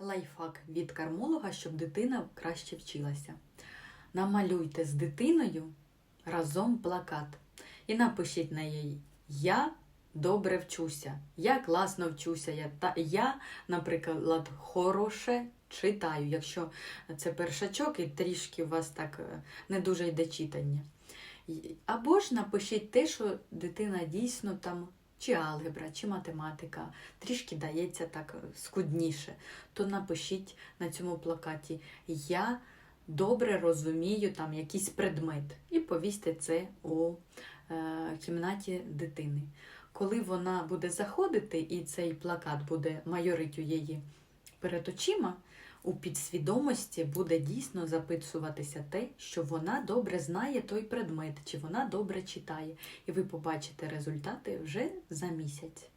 Лайфхак від кармолога, щоб дитина краще вчилася. Намалюйте з дитиною разом плакат і напишіть на її Я добре вчуся, я класно вчуся, я, та, я, наприклад, хороше читаю, якщо це першачок і трішки у вас так е, не дуже йде читання. Або ж напишіть те, що дитина дійсно там чи алгебра, чи математика. Трішки дається так е, скудніше, то напишіть на цьому плакаті. Я добре розумію там якийсь предмет. І повісьте це у е, кімнаті дитини. Коли вона буде заходити, і цей плакат буде майорить у її перед очима, у підсвідомості буде дійсно записуватися те, що вона добре знає той предмет, чи вона добре читає, і ви побачите результати вже за місяць.